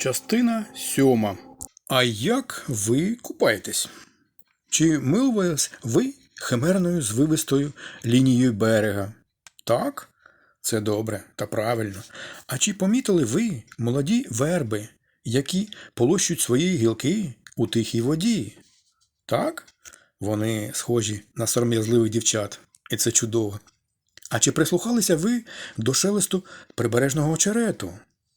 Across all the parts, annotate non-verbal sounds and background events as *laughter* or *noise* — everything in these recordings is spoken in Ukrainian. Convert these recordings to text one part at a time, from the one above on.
Частина сьома. А як ви купаєтесь? Чи милувались ви химерною звивистою лінією берега? Так, це добре та правильно. А чи помітили ви молоді верби, які полощуть свої гілки у тихій воді? Так, вони схожі на сором'язливих дівчат, і це чудово. А чи прислухалися ви до шелесту прибережного очерету?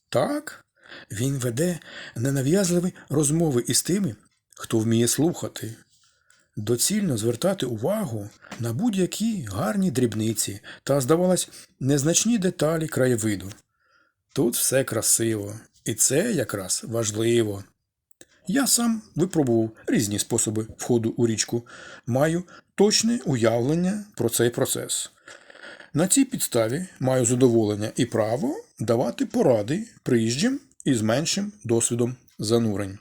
Так, він веде ненав'язливі розмови із тими, хто вміє слухати. Доцільно звертати увагу на будь-які гарні дрібниці та, здавалось, незначні деталі краєвиду. Тут все красиво, і це якраз важливо. Я сам випробував різні способи входу у річку, маю точне уявлення про цей процес. На цій підставі маю задоволення і право давати поради приїжджим із меншим досвідом занурень.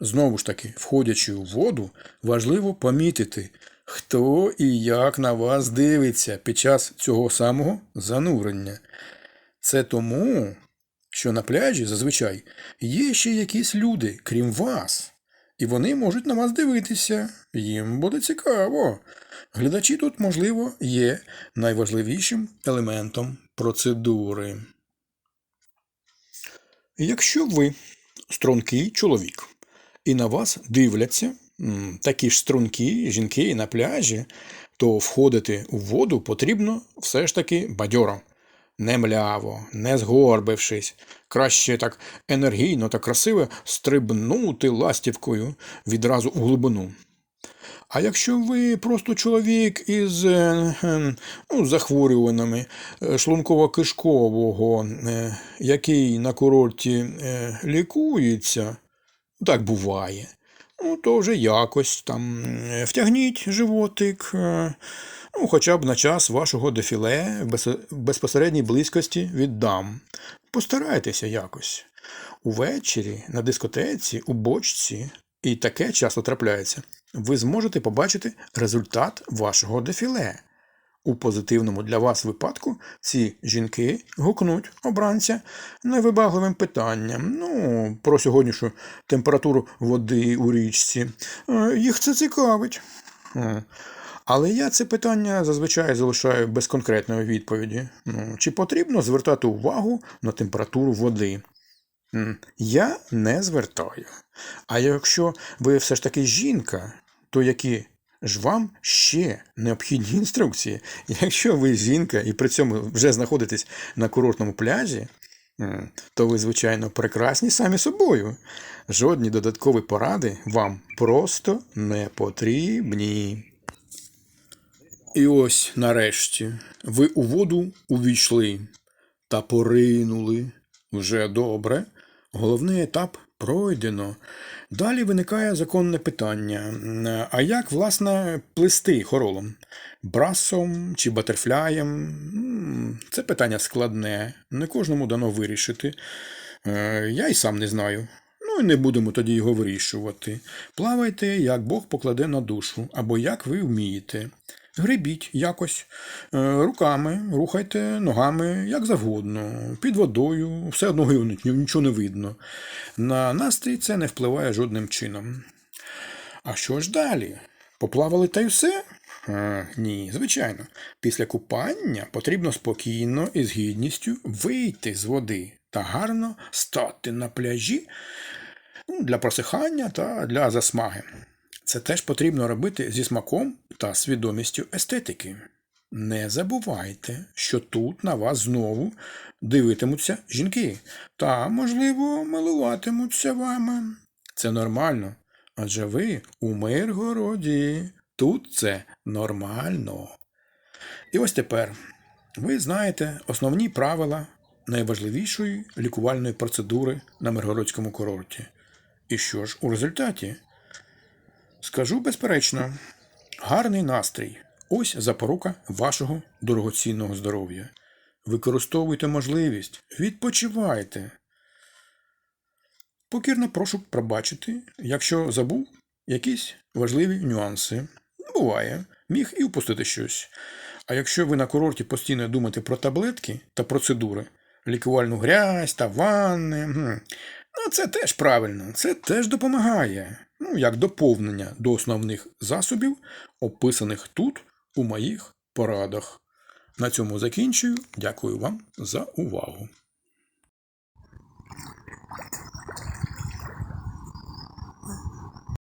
Знову ж таки, входячи у воду, важливо помітити, хто і як на вас дивиться під час цього самого занурення. Це тому, що на пляжі зазвичай є ще якісь люди, крім вас, і вони можуть на вас дивитися. Їм буде цікаво. Глядачі тут, можливо, є найважливішим елементом процедури. Якщо ви стрункий чоловік, і на вас дивляться такі ж струнки жінки на пляжі, то входити у воду потрібно все ж таки бадьоро. Не мляво, не згорбившись, краще так енергійно та красиво стрибнути ластівкою відразу у глибину. А якщо ви просто чоловік із е, е, ну, захворюваннями е, шлунково-кишкового, який на курорті лікується, так буває, ну, то вже якось там втягніть животик, ну, хоча б на час вашого дефіле в безпосередній близькості від дам. Постарайтеся якось. Увечері на дискотеці, у бочці, і таке часто трапляється, ви зможете побачити результат вашого дефіле. У позитивному для вас випадку ці жінки гукнуть обранця невибагливим питанням. Ну, про сьогоднішню температуру води у річці. Е, Їх це цікавить. Але я це питання зазвичай залишаю без конкретної відповіді. Ну, чи потрібно звертати увагу на температуру води? Я не звертаю. А якщо ви все ж таки жінка, то які ж вам ще необхідні *laughs* інструкції? Якщо ви жінка і при цьому вже знаходитесь на курортному пляжі, то ви, звичайно, прекрасні самі собою. Жодні додаткові поради вам просто не потрібні. І ось нарешті ви у воду увійшли та поринули. Вже добре. Головний етап пройдено. Далі виникає законне питання: а як, власне, плисти хоролом? Брасом чи батерфляєм? Це питання складне, не кожному дано вирішити. Е, Я й сам не знаю. Ну і не будемо тоді його вирішувати. Плавайте, як Бог покладе на душу, або як ви вмієте. Гребіть якось е, руками, рухайте ногами як завгодно, під водою, все одно ні- нічого не видно. На настрій це не впливає жодним чином. А що ж далі? Поплавали та й все? А, ні, звичайно. Після купання потрібно спокійно і з гідністю вийти з води та гарно стати на пляжі ну, для просихання та для засмаги. Це теж потрібно робити зі смаком та свідомістю естетики. Не забувайте, що тут на вас знову дивитимуться жінки та, можливо, милуватимуться вами. Це нормально, адже ви у Миргороді. Тут це нормально. І ось тепер ви знаєте основні правила найважливішої лікувальної процедури на Миргородському курорті. І що ж у результаті? Скажу безперечно, гарний настрій ось запорука вашого дорогоцінного здоров'я. Використовуйте можливість, відпочивайте. Покірно прошу пробачити, якщо забув якісь важливі нюанси. Буває, міг і упустити щось. А якщо ви на курорті постійно думаєте про таблетки та процедури, лікувальну грязь та ванни, А це теж правильно, це теж допомагає ну як доповнення до основних засобів, описаних тут у моїх порадах. На цьому закінчую. Дякую вам за увагу.